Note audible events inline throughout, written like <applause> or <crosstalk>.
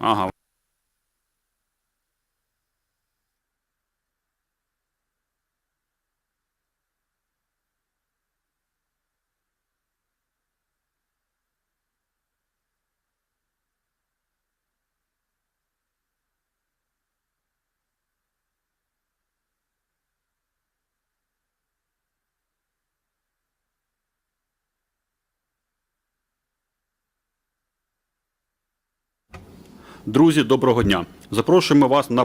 Ага. Друзі, доброго дня! Запрошуємо вас на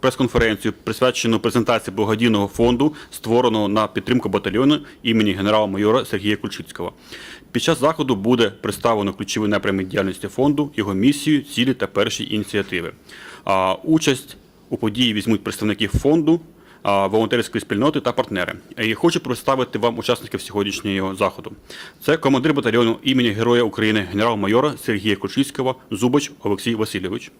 прес-конференцію, присвячену презентації благодійного фонду, створеного на підтримку батальйону імені генерала-майора Сергія Кульчицького. Під час заходу буде представлено ключові напрями діяльності фонду, його місію, цілі та перші ініціативи. А, участь у події візьмуть представники фонду, волонтерської спільноти та партнери. І хочу представити вам учасників сьогоднішнього заходу. Це командир батальйону імені Героя України генерал-майора Сергія Кульчицького Зубач Олексій Васильович.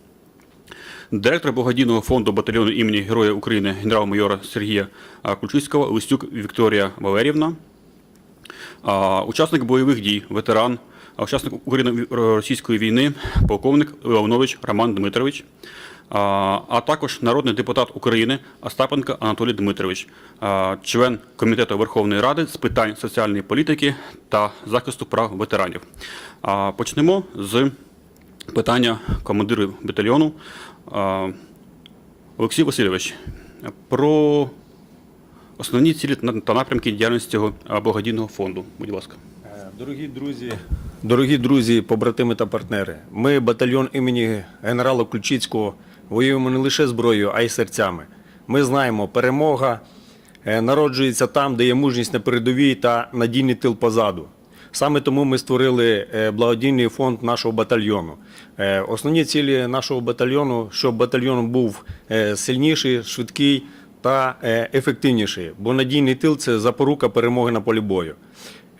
Директор благодійного фонду батальйону імені Героя України генерал-майора Сергія Кульчицького Листюк Вікторія Валерівна. Учасник бойових дій, ветеран, учасник Україно-російської війни, полковник Леонович Роман Дмитрович, а, також народний депутат України Остапенко Анатолій Дмитрович, член Комітету Верховної Ради з питань соціальної політики та захисту прав ветеранів. Почнемо з питання командиру батальйону. Олексій Васильович, про основні цілі та напрямки діяльності цього благодійного фонду. Будь ласка. Е, Дорогі друзі, дорогі друзі, побратими та партнери. Ми, батальйон імені генерала Ключицького, воюємо не лише зброєю, а й серцями. Ми знаємо, перемога е, народжується там, де є мужність на передовій та надійний тил позаду. Саме тому ми створили е, благодійний фонд нашого батальйону. Е, Основні цілі нашого батальйону, щоб батальйон був сильніший, швидкий та ефективніший, бо надійний тил це запорука перемоги на полі бою.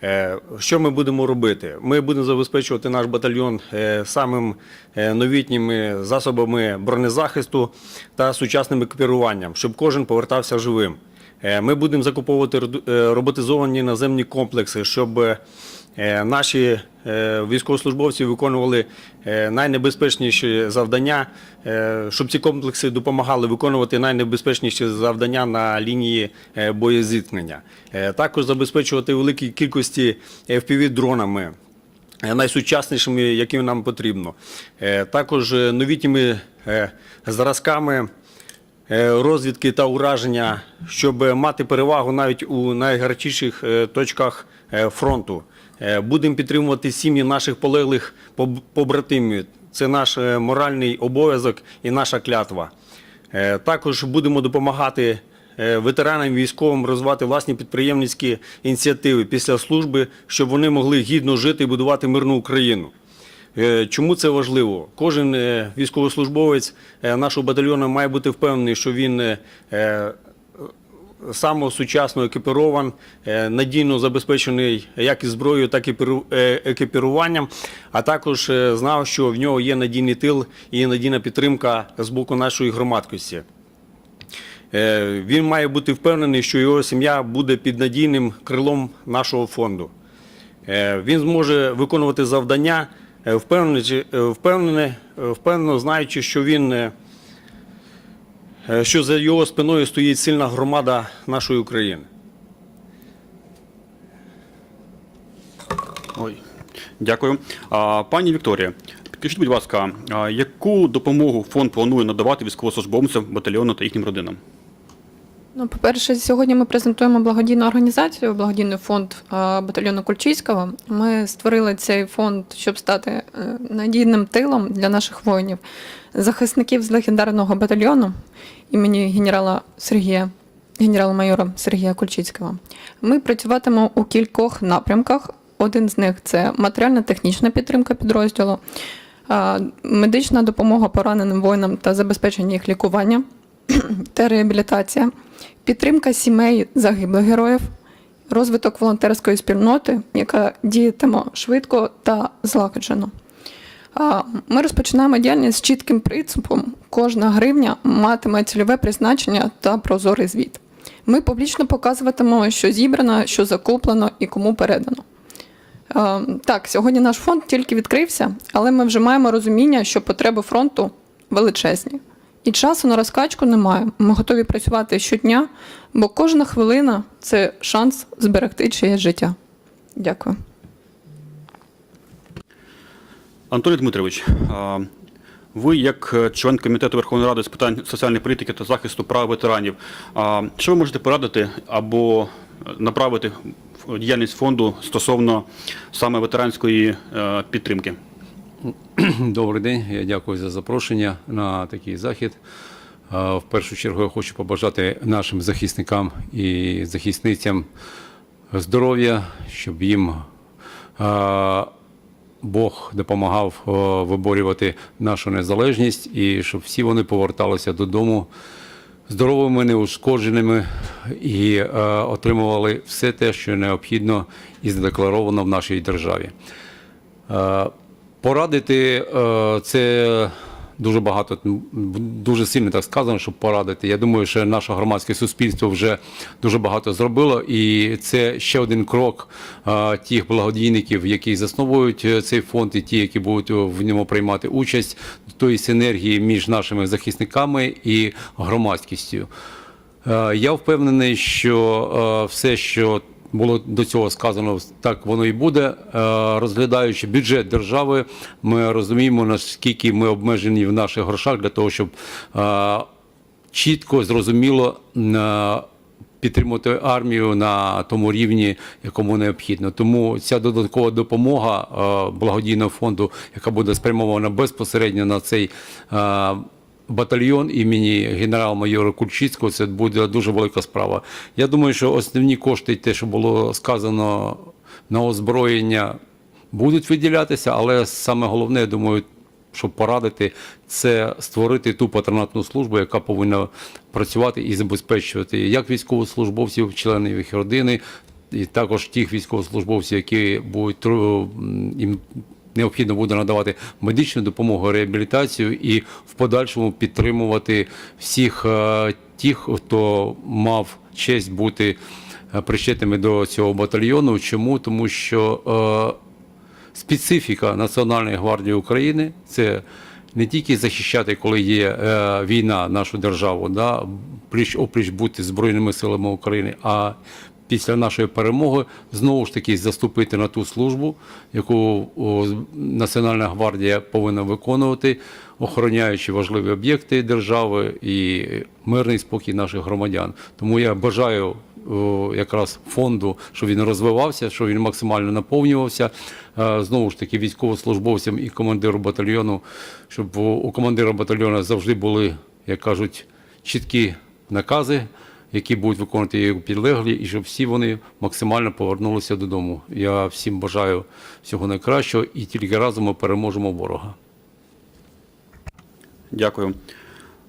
Е, Що ми будемо робити? Ми будемо забезпечувати наш батальйон е, самим е, новітніми засобами бронезахисту та сучасним екіпіруванням, щоб кожен повертався живим. Ми будемо закуповувати роботизовані наземні комплекси, щоб наші е, військовослужбовці виконували е, найнебезпечніші завдання, е, щоб ці комплекси допомагали виконувати найнебезпечніші завдання на лінії е, боєзіткнення. Е, Також забезпечувати великій кількості FPV-дронами. е, Найсучаснішими, які нам потрібно, Е, також е, новітніми е, зразками е, розвідки та ураження, щоб мати перевагу навіть у найгарячіших е, точках е, фронту. Е, Будемо підтримувати сім'ї наших полеглих побратимів. Це наш е, моральний обов'язок і наша клятва. Е, Також будемо допомагати ветеранам військовим розвивати власні підприємницькі ініціативи після служби, щоб вони могли гідно жити і будувати мирну Україну. Чому це важливо? Кожен військовослужбовець нашого батальйону має бути впевнений, що він е, сучасно екіпірован, е, надійно забезпечений як і зброєю, так і е, екіпіруванням, а також е, знав, що в нього є надійний тил і надійна підтримка з боку нашої громадськості. Е, Він має бути впевнений, що його сім'я буде під надійним крилом нашого фонду. Він зможе виконувати завдання, е, впевнено знаючи, що він що за його спиною стоїть сильна громада нашої України. Ой, дякую. Пані Вікторія, підкажіть, будь ласка, яку допомогу фонд планує надавати військовослужбовцям батальйону та їхнім родинам? Ну, по-перше, сьогодні ми презентуємо благодійну організацію, благодійний фонд батальйону Кульчицького. Ми створили цей фонд, щоб стати е, надійним тилом для наших воїнів, захисників з легендарного батальйону імені генерала Сергія, генерала-майора Сергія Кульчицького. Ми працюватимемо у кількох напрямках. Один з них це матеріально-технічна підтримка підрозділу, медична допомога пораненим воїнам та забезпечення їх лікування <clears throat> та реабілітація, підтримка сімей загиблих героїв, розвиток волонтерської спільноти, яка діятиме швидко та злагоджено. Ми розпочинаємо діяльність з чітким принципом: кожна гривня матиме цільове призначення та прозорий звіт. Ми публічно показуватимемо, що зібрано, що закуплено і кому передано. Так, сьогодні наш фонд тільки відкрився, але ми вже маємо розуміння, що потреби фронту величезні. І часу на розкачку немає. Ми готові працювати щодня, бо кожна хвилина це шанс зберегти чиєсь життя. Дякую. Антоній Дмитрович, ви як е, член комітету Верховної Ради з питань соціальної політики та захисту прав ветеранів, що ви можете порадити або направити діяльність фонду стосовно саме ветеранської е, підтримки? <clears throat> Добрий день, я дякую за запрошення на такий захід. Е, В першу чергу я хочу побажати нашим захисникам і захисницям здоров'я, щоб їм е, Бог допомагав е, виборювати нашу незалежність і щоб всі вони поверталися додому здоровими, неушкодженими і отримували все те, що необхідно і задекларовано в нашій державі. Порадити е, це дуже багато, дуже сильно так сказано, щоб порадити. Я думаю, що наше громадське суспільство вже дуже багато зробило, і це ще один крок е, тих благодійників, які засновують е, цей фонд, і ті, які будуть в ньому приймати участь, тої синергії між нашими захисниками і громадськістю. Я впевнений, що все, що було до цього сказано, так воно і буде. Е, Розглядаючи бюджет держави, ми розуміємо, наскільки ми обмежені в наших грошах для того, щоб е, чітко, зрозуміло е, підтримувати армію на тому рівні, якому необхідно. Тому ця додаткова допомога благодійного фонду, яка буде спрямована безпосередньо на цей. Батальйон імені генерал-майора Кульчицького це буде дуже велика справа. Я думаю, що основні кошти, те, що було сказано на озброєння, будуть виділятися, але саме головне, я думаю, щоб порадити, це створити ту патронатну службу, яка повинна працювати і забезпечувати як військовослужбовців, членів їх родини, і також тих військовослужбовців, які будуть необхідно буде надавати медичну допомогу, реабілітацію і в подальшому підтримувати всіх е, тих, хто мав честь бути е, причетними до цього батальйону. Чому? Тому що е, специфіка Національної гвардії України це не тільки захищати, коли є е, війна нашу державу, да, пліч опліч бути Збройними силами України, а після нашої перемоги знову ж таки заступити на ту службу, яку Національна гвардія повинна виконувати, охороняючи важливі об'єкти держави і мирний спокій наших громадян. Тому я бажаю якраз фонду, щоб він розвивався, щоб він максимально наповнювався. Знову ж таки, військовослужбовцям і командиру батальйону, щоб у командира батальйону завжди були, як кажуть, чіткі накази, які будуть виконувати його підлеглі, і щоб всі вони максимально повернулися додому. Я всім бажаю всього найкращого і тільки разом ми переможемо ворога. Дякую.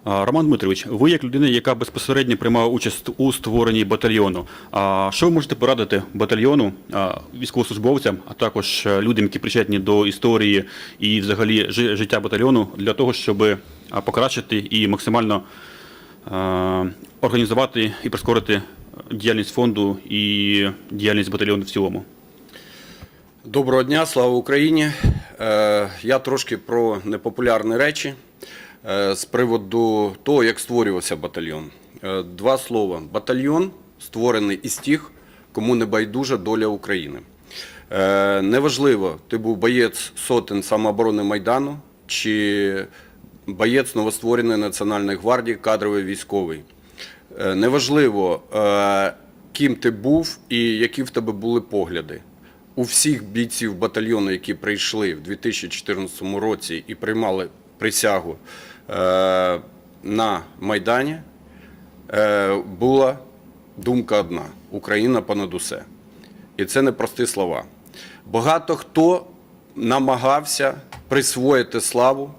Роман Дмитрович, ви як людина, яка безпосередньо приймала участь у створенні батальйону. а Що ви можете порадити батальйону, військовослужбовцям, а також е, людям, які причетні до історії і взагалі життя батальйону, для того, щоб покращити і максимально організувати і прискорити діяльність фонду і діяльність батальйону в цілому? Доброго дня, слава Україні. Е, Я трошки про непопулярні речі е, з приводу того, як створювався батальйон. Е, Два слова. Батальйон створений із тих, кому не байдужа доля України. Е, Неважливо, ти був боєць сотень самооборони Майдану чи боєць новоствореної Національної гвардії, кадровий військовий. Е, Неважливо, е, ким ти був і які в тебе були погляди. У всіх бійців батальйону, які прийшли в 2014 році і приймали присягу е, на Майдані, була думка одна: Україна понад усе. І це не прості слова. Багато хто намагався присвоїти славу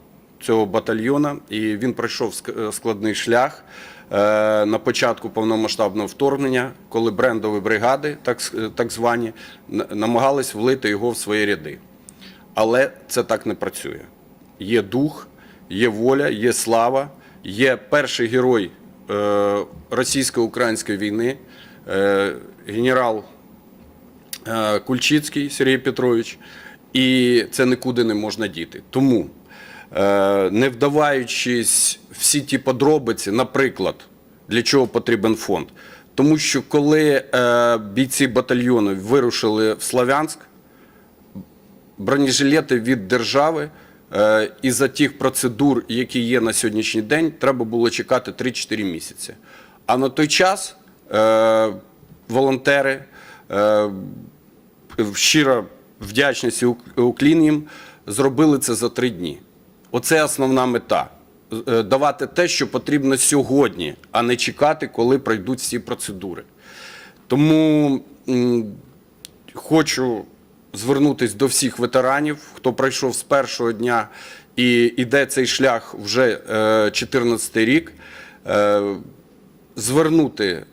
цього батальйона, і він пройшов складний шлях е, на початку повномасштабного вторгнення, коли брендові бригади, так, так звані, намагались влити його в свої ряди. Але це так не працює. Є дух, є воля, є слава, є перший герой е, російсько-української війни, е, генерал е, Кульчицький Сергій Петрович, і це нікуди не можна діти. Тому, е, не вдаваючись всі ті подробиці, наприклад, для чого потрібен фонд. Тому що коли е, бійці батальйону вирушили в Славянськ, бронежилети від держави е, із-за тих процедур, які є на сьогоднішній день, треба було чекати 3-4 місяці. А на той час е, волонтери, е, щира вдячність і уклін їм, зробили це за три дні. Оце основна мета. Е, Давати те, що потрібно сьогодні, а не чекати, коли пройдуть всі процедури. Тому хочу звернутися до всіх ветеранів, хто пройшов з першого дня і йде цей шлях вже 14 рік, е, звернути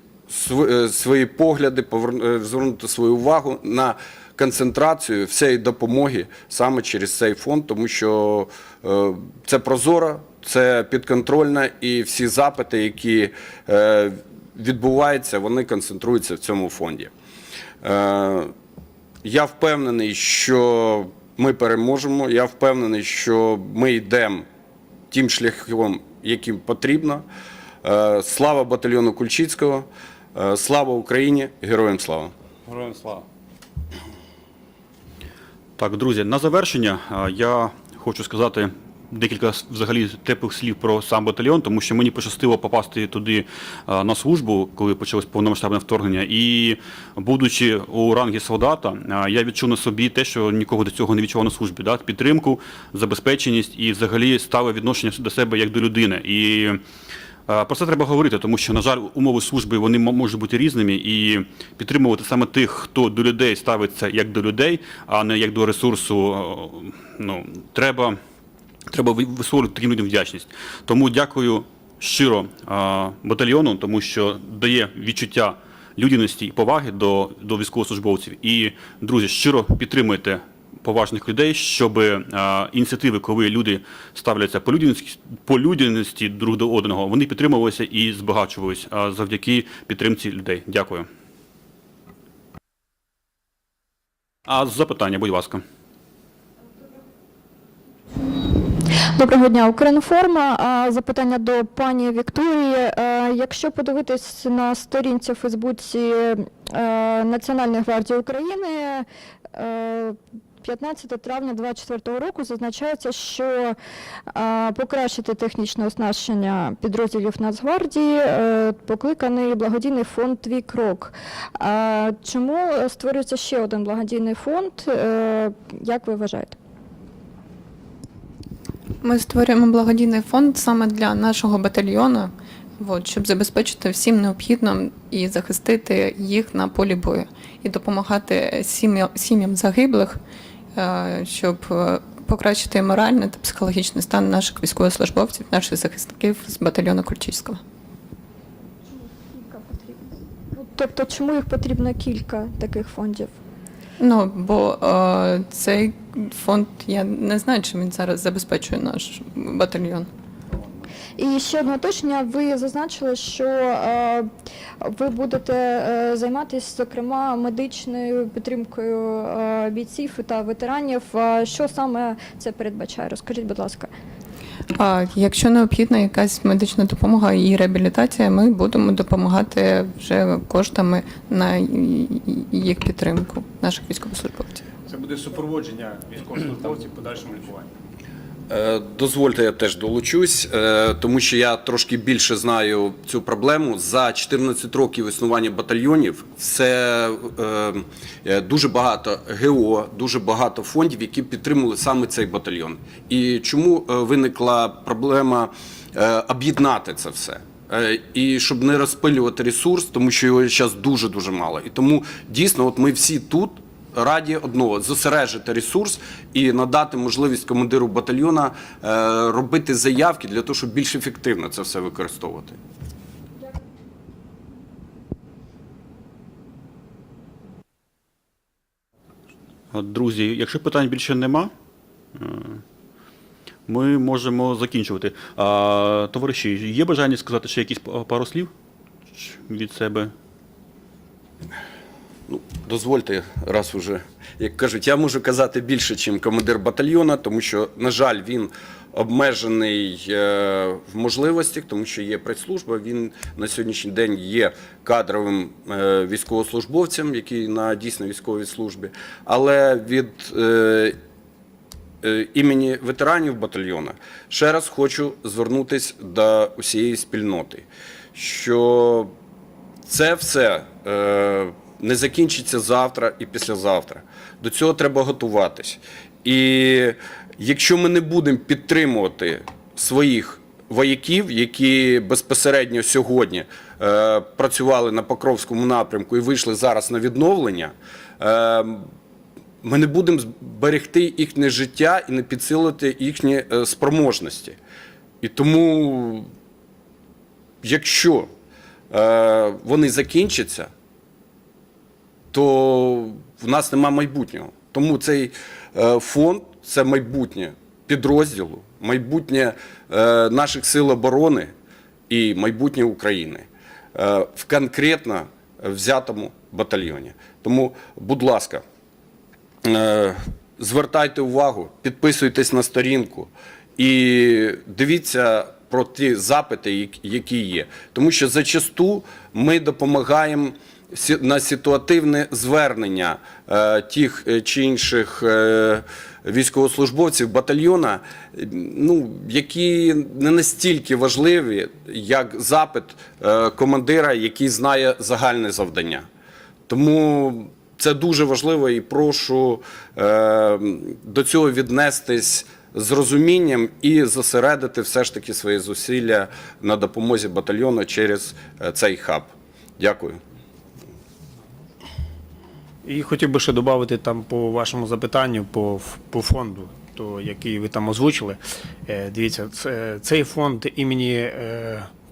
е, свої погляди, е, звернути свою увагу на концентрацію всієї допомоги саме через цей фонд, тому що е, це прозоро, це підконтрольно, і всі запити, які е, відбуваються, вони концентруються в цьому фонді. Е, я впевнений, що ми переможемо. Я впевнений, що ми йдемо тим шляхом, яким потрібно. Слава батальйону Кульчицького, слава Україні, героям слава! Героям слава. Так, друзі, на завершення я хочу сказати декілька взагалі теплих слів про сам батальйон, тому що мені пощастило попасти туди на службу, коли почалось повномасштабне вторгнення. І будучи у рангі солдата, я відчув на собі те, що нікого до цього не відчував на службі. Да? Підтримку, забезпеченість і взагалі ставе відношення до себе як до людини. І Е, Про це треба говорити, тому що, на жаль, умови служби вони можуть бути різними, і підтримувати саме тих, хто до людей ставиться як до людей, а не як до ресурсу. е, Ну, треба, треба ви- висловлювати таким людям вдячність. Тому дякую щиро е, батальйону, тому що дає відчуття людяності і поваги до, до військовослужбовців. І, друзі, щиро підтримуйте поважних людей, щоб е, ініціативи, коли люди ставляться по людяності, по людяності друг до одного, вони підтримувалися і збагачувалися завдяки підтримці людей. Дякую. А запитання, будь ласка. Доброго дня, Укрінформа. Запитання до пані Вікторії. Е, Якщо подивитись на сторінці Фейсбуці е, Національної гвардії України, 15 травня 2024 року зазначається, що покращити технічне оснащення підрозділів Нацгвардії е, покликаний благодійний фонд Твій крок. Чому створюється ще один благодійний фонд? Е, Як ви вважаєте? Ми створюємо благодійний фонд саме для нашого батальйону, от, щоб забезпечити всім необхідним і захистити їх на полі бою, і допомагати сім'ям загиблих, щоб е, покращити моральний та психологічний стан наших військовослужбовців, наших захисників з батальйону Кульчицького. Тобто, чому їх потрібно кілька таких фондів? Ну, бо е, цей фонд, я не знаю, чим він зараз забезпечує наш батальйон. І ще одне уточнення. Ви зазначили, що е, ви будете е, займатися, зокрема, медичною підтримкою е, бійців та ветеранів. Що саме це передбачає? Розкажіть, будь ласка. А якщо необхідна якась медична допомога і реабілітація, ми будемо допомагати вже коштами на їх підтримку, наших військовослужбовців. Це буде супроводження військовослужбовців в подальшому лікуванні. Е, Дозвольте, я теж долучусь, е, тому що я трошки більше знаю цю проблему. За 14 років існування батальйонів це е, дуже багато ГО, дуже багато фондів, які підтримували саме цей батальйон. І чому виникла проблема об'єднати це все? І щоб не розпилювати ресурс, тому що його зараз дуже дуже мало. І тому дійсно, от ми всі тут раді одного зосереджити ресурс і надати можливість командиру батальйона е, робити заявки для того, щоб більш ефективно це все використовувати. Друзі, якщо питань більше нема, е, ми можемо закінчувати. А, товариші, є бажання сказати ще якісь па- пару слів від себе? Дозвольте, раз уже, як кажуть, я можу казати більше, ніж командир батальйона, тому що, на жаль, він обмежений е, в можливостях, тому що є прес-служба. Він на сьогоднішній день є кадровим е, військовослужбовцем, який на дійсно військовій службі. Але від е, імені ветеранів батальйона ще раз хочу звернутися до усієї спільноти, що це все не закінчиться завтра і післязавтра. До цього треба готуватись. І якщо ми не будемо підтримувати своїх вояків, які безпосередньо сьогодні е, працювали на Покровському напрямку і вийшли зараз на відновлення, е, ми не будемо зберегти їхнє життя і не підсилити їхні е, спроможності. І тому, якщо е, вони закінчаться, то в нас нема майбутнього. Тому цей е, фонд це майбутнє підрозділу, майбутнє е, наших сил оборони і майбутнє України е, в конкретно взятому батальйоні. Тому, будь ласка, звертайте увагу, підписуйтесь на сторінку і дивіться про ті запити, які є. Тому що зачасту ми допомагаємо на ситуативне звернення е, тих е, чи інших е, військовослужбовців батальйона, ну, які не настільки важливі, як запит командира, який знає загальне завдання. Тому це дуже важливо і прошу до цього віднестись з розумінням і зосередити все ж таки свої зусилля на допомозі батальйону через цей хаб. Дякую. І хотів би ще додати там по вашому запитанню по, по фонду, то, який ви там озвучили. Е, Дивіться, цей фонд імені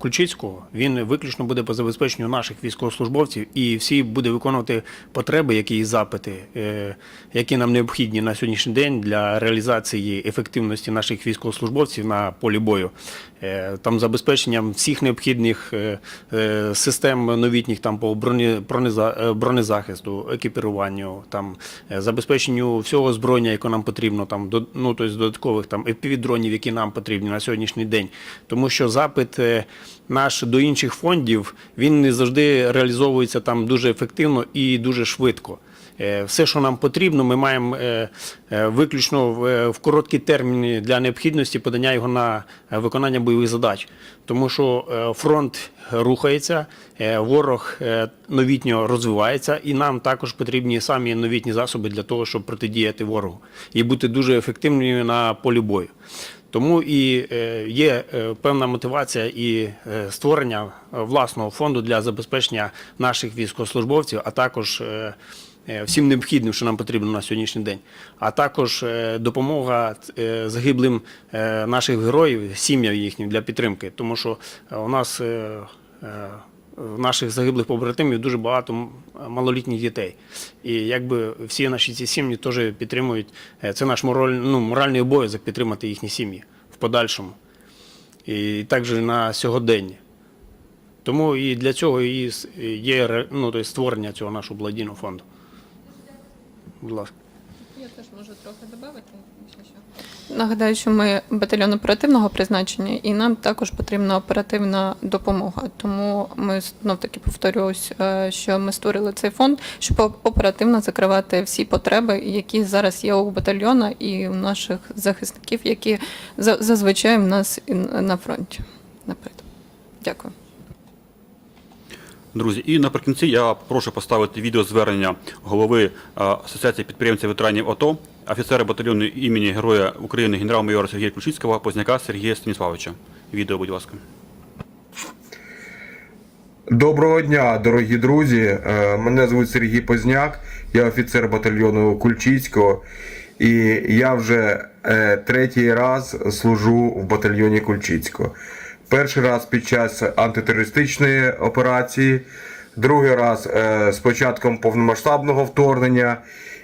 Ключицького, він виключно буде по забезпеченню наших військовослужбовців і всі буде виконувати потреби, які і запити, е, які нам необхідні на сьогоднішній день для реалізації ефективності наших військовослужбовців на полі бою. Е, Там забезпеченням всіх необхідних е, систем новітніх там по бронезахисту, екіпіруванню, там забезпеченню всього озброєння, яке нам потрібно, там до ну тобто додаткових там FPV-дронів, які нам потрібні на сьогоднішній день. Тому що запит наш до інших фондів він не завжди реалізовується там дуже ефективно і дуже швидко. Е, Все, що нам потрібно, ми маємо е, е, виключно в, короткі терміни для необхідності подання його на виконання бойових задач. Тому що фронт рухається, ворог новітньо розвивається, і нам також потрібні самі новітні засоби для того, щоб протидіяти ворогу і бути дуже ефективними на полі бою. Тому і е, є е, певна мотивація і е, створення власного фонду для забезпечення наших військовослужбовців, а також всім необхідним, що нам потрібно на сьогоднішній день, а також допомога загиблим наших героїв, сім'ям їхнім для підтримки, тому що у нас. В наших загиблих побратимів дуже багато малолітніх дітей. І якби всі наші ці сім'ї теж підтримують. е, Це наш мораль, ну, моральний обов'язок підтримати їхні сім'ї в подальшому. І також на сьогодення. Тому і для цього і є ну, тобто створення цього нашого благодійного фонду. Будь ласка. Я теж можу трохи додати. Нагадаю, що ми батальйон оперативного призначення, і нам також потрібна оперативна допомога. Тому ми знов таки повторюсь, е, що ми створили цей фонд, щоб оперативно закривати всі потреби, які зараз є у батальйона і у наших захисників, які за- зазвичай в нас на фронті. Наперед. Дякую. Друзі, і наприкінці я прошу поставити відеозвернення голови е, Асоціації підприємців ветеранів АТО, офіцера батальйону імені Героя України генерал-майора Сергія Ключицького, Позняка Сергія Станіславовича. Відео, будь ласка. Доброго дня, дорогі друзі. Е, Мене звуть Сергій Позняк, я офіцер батальйону Кульчицького, і я вже е, третій раз служу в батальйоні Кульчицького. Перший раз під час антитерористичної операції, другий раз е, з початком повномасштабного вторгнення,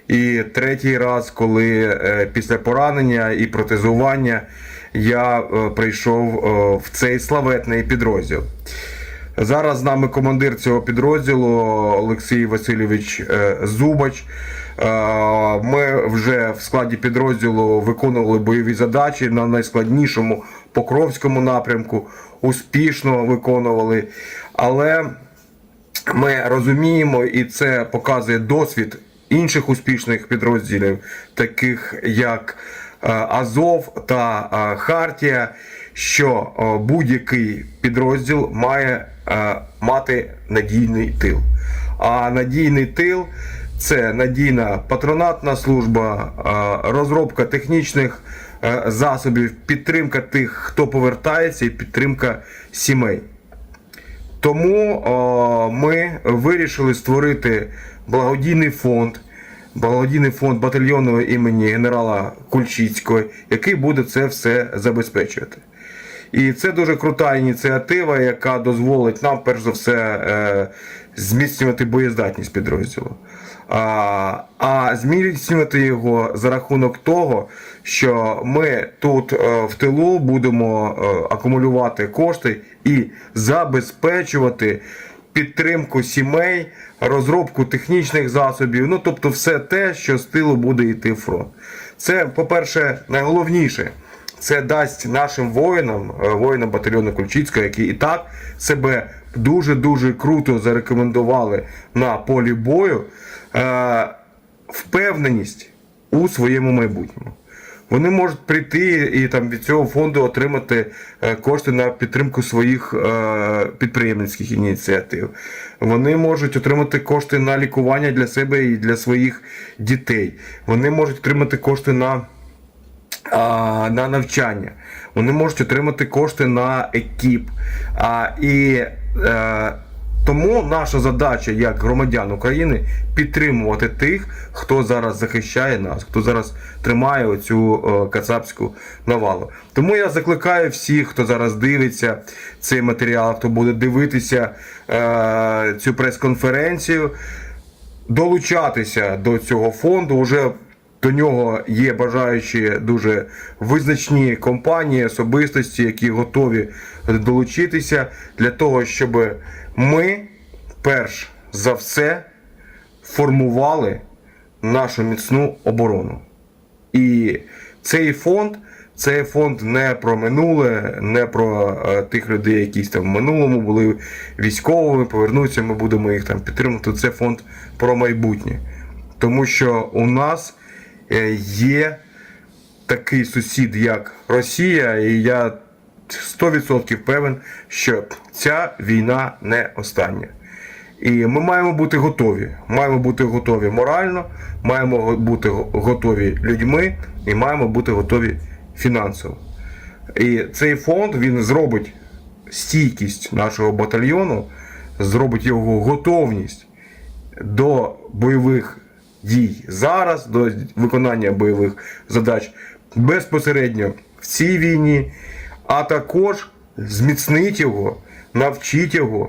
і третій раз, коли е, після поранення і протезування я е, прийшов в цей славетний підрозділ. Зараз з нами командир цього підрозділу Олексій Васильович Зубач. Ми вже в складі підрозділу виконували бойові задачі на найскладнішому Покровському напрямку, успішно виконували. Але ми розуміємо, і це показує досвід інших успішних підрозділів, таких як е, Азов та е, Хартія, що е, будь-який підрозділ має мати надійний тил. А надійний тил це надійна патронатна служба, розробка технічних засобів, підтримка тих, хто повертається, і підтримка сімей. Тому о, ми вирішили створити благодійний фонд, благодійний фонд батальйону імені генерала Кульчицького, який буде це все забезпечувати. І це дуже крута ініціатива, яка дозволить нам, перш за все, е, зміцнювати боєздатність підрозділу. А, а зміцнювати його за рахунок того, що ми тут е, в тилу будемо е, акумулювати кошти і забезпечувати підтримку сімей, розробку технічних засобів, ну тобто все те, що з тилу буде йти в фронт. Це, по-перше, найголовніше. Це дасть нашим воїнам, е, воїнам батальйону Кульчицького, які і так себе дуже-дуже круто зарекомендували на полі бою, впевненість у своєму майбутньому. Вони можуть прийти і там від цього фонду отримати е, кошти на підтримку своїх е, підприємницьких ініціатив. Вони можуть отримати кошти на лікування для себе і для своїх дітей. Вони можуть отримати кошти на на навчання. Вони можуть отримати кошти на екіп. І е, тому наша задача як громадян України підтримувати тих, хто зараз захищає нас, хто зараз тримає оцю е, кацапську навалу. Тому я закликаю всіх, хто зараз дивиться цей матеріал, хто буде дивитися е, цю прес-конференцію, долучатися до цього фонду. Уже до нього є бажаючі дуже визначні компанії, особистості, які готові долучитися для того, щоб ми перш за все формували нашу міцну оборону. І цей фонд це фонд не про минуле, не про е, тих людей, які там в минулому були військовими, повернуться, ми будемо їх там підтримувати. Це фонд про майбутнє. Тому що у нас є такий сусід, як Росія, і я 100% певен, що ця війна не остання. І ми маємо бути готові. Маємо бути готові морально, маємо бути готові людьми і маємо бути готові фінансово. І цей фонд він зробить стійкість нашого батальйону, зробить його готовність до бойових дій зараз, до виконання бойових задач безпосередньо в цій війні, а також зміцнить його, навчить його,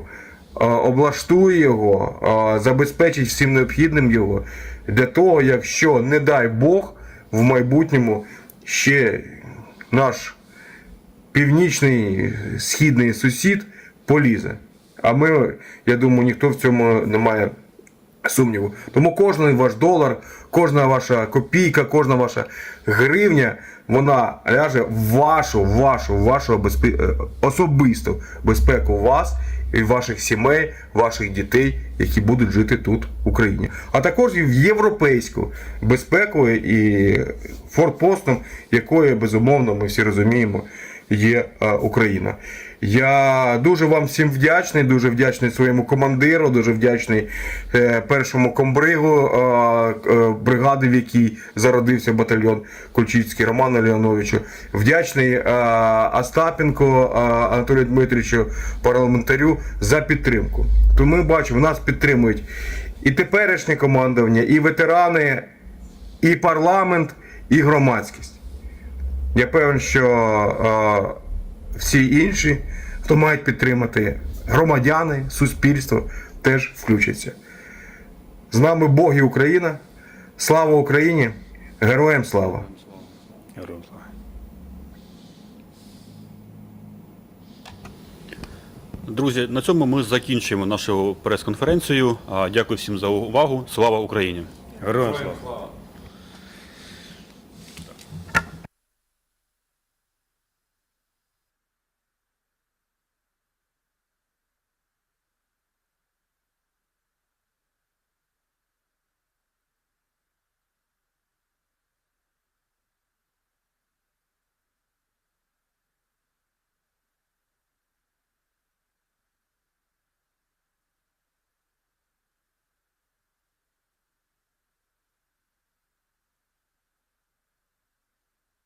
е, облаштує його, е, забезпечить всім необхідним його для того, якщо, не дай Бог, в майбутньому ще наш північний східний сусід полізе. А ми, я думаю, ніхто в цьому не має сумніву. Тому кожен ваш долар, кожна ваша копійка, кожна ваша гривня, вона ляже в вашу, вашу, вашу безпе... е, особисту безпеку вас і ваших сімей, ваших дітей, які будуть жити тут в Україні. А також і в європейську безпеку і форпостом, якою безумовно ми всі розуміємо є е, Україна. Я дуже вам всім вдячний, дуже вдячний своєму командиру, дуже вдячний е, першому комбригу е, е, бригади, в якій зародився батальйон Кульчицький Роману Леоновичу. Вдячний Остапенко Анатолію Дмитровичу, парламентарю, за підтримку. То ми бачимо, нас підтримують і теперішнє командування, і ветерани, і парламент, і громадськість. Я певен, що всі інші, хто мають підтримати громадяни, суспільство, теж включаться. З нами Бог і Україна. Слава Україні! Героям слава! Героям слава. Друзі, на цьому ми закінчуємо нашу прес-конференцію. Дякую всім за увагу. Слава Україні! Героям слава!